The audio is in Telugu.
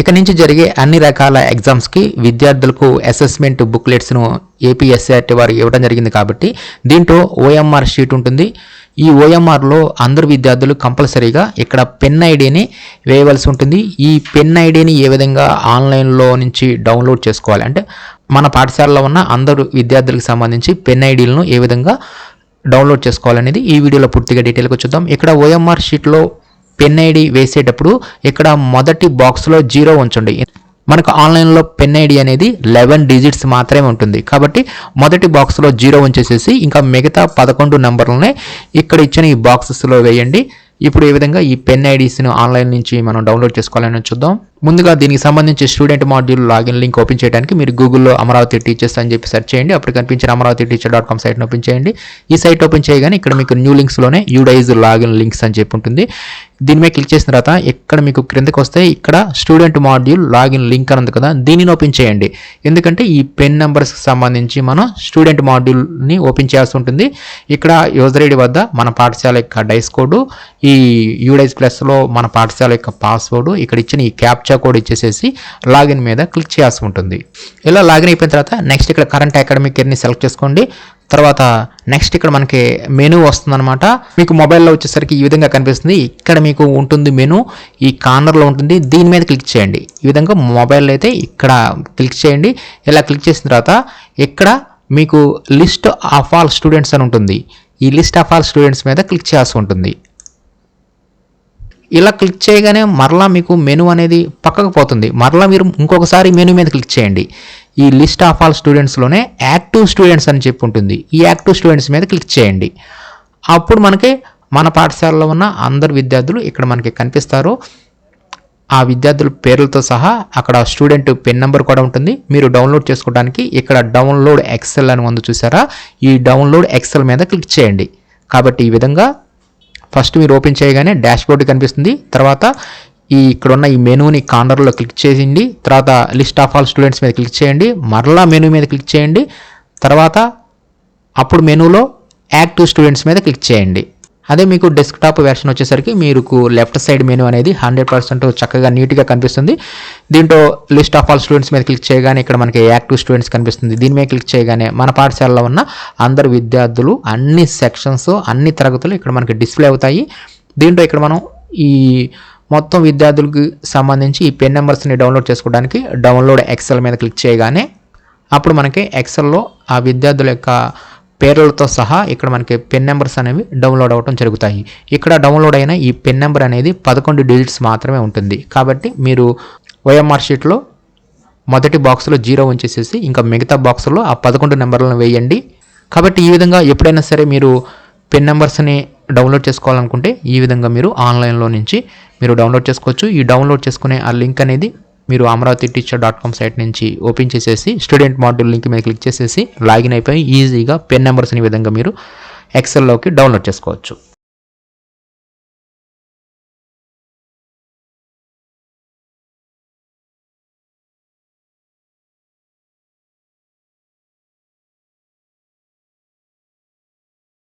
ఇక నుంచి జరిగే అన్ని రకాల ఎగ్జామ్స్కి విద్యార్థులకు అసెస్మెంట్ బుక్లెట్స్ను ఏపీఎస్ఆర్టీ వారు ఇవ్వడం జరిగింది కాబట్టి దీంట్లో ఓఎంఆర్ షీట్ ఉంటుంది. ఈ ఓఎంఆర్లో అందరు విద్యార్థులు కంపల్సరీగా ఇక్కడ పెన్ ఐడిని వేయవలసి ఉంటుంది. ఈ పెన్ ఐడిని ఏ విధంగా ఆన్లైన్లో నుంచి డౌన్లోడ్ చేసుకోవాలి? అంటే మన పాఠశాలలో ఉన్న అందరు విద్యార్థులకు సంబంధించి పెన్ ఐడీలను ఏ విధంగా డౌన్లోడ్ చేసుకోవాలనేది ఈ వీడియోలో పూర్తిగా డీటెయిల్గా చూద్దాం. ఇక్కడ ఓఎంఆర్ షీట్లో పెన్ ఐడి వేసేటప్పుడు ఇక్కడ మొదటి బాక్స్లో జీరో ఉంచండి. మనకు ఆన్లైన్లో పెన్ ఐడి అనేది లెవెన్ డిజిట్స్ మాత్రమే ఉంటుంది. కాబట్టి మొదటి బాక్స్లో జీరో ఉంచేసేసి ఇంకా మిగతా పదకొండు నెంబర్లనే ఇక్కడ ఇచ్చిన ఈ బాక్సెస్లో వేయండి. ఇప్పుడు ఏ విధంగా ఈ పెన్ ఐడీస్ను ఆన్లైన్ నుంచి మనం డౌన్లోడ్ చేసుకోవాలని చూద్దాం. ముందుగా దీనికి సంబంధించి student module login link open చేయడానికి మీరు గూగుల్లో అమరావతి టీచర్స్ అని చెప్పి సెర్చ్ చేయండి. అప్పుడు కనిపించిన అమరావతి టీచర్ డాట్ కామ్ సైట్ని ఓపెన్ చేయండి. ఈ సైట్ ఓపెన్ చేయగానే ఇక్కడ మీకు న్యూ లింక్స్లోనే యూడైజ్ లాగిన్ లింక్స్ అని చెప్పి ఉంటుంది. దీని మీద క్లిక్ చేసిన తర్వాత ఇక్కడ మీకు క్రిందకి వస్తే ఇక్కడ స్టూడెంట్ మాడ్యూల్ లాగిన్ లింక్ అని ఉంది కదా దీనిని ఓపెన్ చేయండి. ఎందుకంటే ఈ పెన్ నెంబర్స్కి సంబంధించి మనం స్టూడెంట్ మాడ్యూల్ని ఓపెన్ చేయాల్సి ఉంటుంది. ఇక్కడ యూజర్ ఐడి వద్ద మన పాఠశాల యొక్క డైస్ కోడ్ ఈ యూడైస్ ప్లస్లో మన పాఠశాల యొక్క పాస్వర్డ్ ఇక్కడ ఇచ్చిన ఈ క్యాప్చా కోడ్ ఇచ్చేసేసి లాగిన్ మీద క్లిక్ చేయాల్సి ఉంటుంది. ఇలా లాగిన్ అయిపోయిన తర్వాత నెక్స్ట్ ఇక్కడ కరెంట్ అకాడమిక్ ఇయర్ని సెలెక్ట్ చేసుకోండి. తర్వాత నెక్స్ట్ ఇక్కడ మనకి మెనూ వస్తుందన్నమాట. మీకు మొబైల్లో వచ్చేసరికి ఈ విధంగా కనిపిస్తుంది. ఇక్కడ మీకు ఉంటుంది మెనూ ఈ కార్నర్లో ఉంటుంది. దీని మీద క్లిక్ చేయండి. ఈ విధంగా మొబైల్ అయితే ఇక్కడ క్లిక్ చేయండి. ఇలా క్లిక్ చేసిన తర్వాత ఇక్కడ మీకు లిస్ట్ ఆఫ్ ఆల్ స్టూడెంట్స్ అని ఉంటుంది. ఈ లిస్ట్ ఆఫ్ ఆల్ స్టూడెంట్స్ మీద క్లిక్ చేయాల్సి ఉంటుంది. ఇలా క్లిక్ చేయగానే మరలా మీకు మెనూ అనేది పక్కకు పోతుంది. మరలా మీరు ఇంకొకసారి మెనూ మీద క్లిక్ చేయండి. ఈ లిస్ట్ ఆఫ్ ఆల్ స్టూడెంట్స్లోనే యాక్టివ్ స్టూడెంట్స్ అని చెప్పి ఉంటుంది ఈ యాక్టివ్ స్టూడెంట్స్ మీద క్లిక్ చేయండి. అప్పుడు మనకి మన పాఠశాలలో ఉన్న అందరు విద్యార్థులు ఇక్కడ మనకి కనిపిస్తారు. ఆ విద్యార్థుల పేర్లతో సహా అక్కడ స్టూడెంట్ పెన్ నెంబర్ కూడా ఉంటుంది. మీరు డౌన్లోడ్ చేసుకోవడానికి ఇక్కడ డౌన్లోడ్ ఎక్సెల్ అని ఉంది చూసారా? ఈ డౌన్లోడ్ ఎక్సెల్ మీద క్లిక్ చేయండి. కాబట్టి ఈ విధంగా ఫస్ట్ మీరు ఓపెన్ చేయగానే డాష్ బోర్డు కనిపిస్తుంది. తర్వాత ఈ ఇక్కడ ఉన్న ఈ మెనూని కార్నర్లో క్లిక్ చేయండి తర్వాత లిస్ట్ ఆఫ్ ఆల్ స్టూడెంట్స్ మీద క్లిక్ చేయండి. మరలా మెనూ మీద క్లిక్ చేయండి. తర్వాత అప్పుడు మెనూలో యాక్టివ్ స్టూడెంట్స్ మీద క్లిక్ చేయండి. అదే మీకు డెస్క్టాప్ వెర్షన్ వచ్చేసరికి మీకు లెఫ్ట్ సైడ్ మెనూ అనేది హండ్రెడ్ పర్సెంట్ చక్కగా నీట్గా కనిపిస్తుంది. దీంట్లో లిస్ట్ ఆఫ్ ఆల్ స్టూడెంట్స్ మీద క్లిక్ చేయగానే ఇక్కడ మనకి యాక్టివ్ స్టూడెంట్స్ కనిపిస్తుంది. దీని మీద క్లిక్ చేయగానే మన పాఠశాలలో ఉన్న అందరు విద్యార్థులు అన్ని సెక్షన్స్ అన్ని తరగతులు ఇక్కడ మనకి డిస్ప్లే అవుతాయి. దీంట్లో ఇక్కడ మనం ఈ మొత్తం విద్యార్థులకు సంబంధించి ఈ పెన్ నెంబర్స్ని డౌన్లోడ్ చేసుకోవడానికి డౌన్లోడ్ ఎక్సెల్ మీద క్లిక్ చేయగానే అప్పుడు మనకి ఎక్సెల్లో ఆ విద్యార్థుల యొక్క పేర్లతో సహా ఇక్కడ మనకి పెన్ నెంబర్స్ అనేవి డౌన్లోడ్ అవ్వడం జరుగుతాయి. ఇక్కడ డౌన్లోడ్ అయిన ఈ పెన్ నెంబర్ అనేది పదకొండు డిజిట్స్ మాత్రమే ఉంటుంది. కాబట్టి మీరు ఓఎంఆర్ షీట్లో మొదటి బాక్స్లో జీరో ఉంచేసేసి ఇంకా మిగతా బాక్స్లో ఆ పదకొండు నెంబర్లను వేయండి. కాబట్టి ఈ విధంగా ఎప్పుడైనా సరే మీరు పెన్ నెంబర్స్ని డౌన్లోడ్ చేసుకోవాలనుకుంటే ఈ విధంగా మీరు ఆన్లైన్లో నుంచి మీరు డౌన్లోడ్ చేసుకోవచ్చు. ఈ డౌన్లోడ్ చేసుకునే ఆ లింక్ అనేది మీరు Amaravati teacher dot com site నుంచి ఓపెన్ చేసేసి స్టూడెంట్ మాడ్యూల్ లింక్ మీద క్లిక్ చేసేసి లాగిన్ అయిపోయి ఈజీగా పెన్ నెంబర్స్ అనే విధంగా మీరు ఎక్సెల్లోకి డౌన్లోడ్ చేసుకోవచ్చు.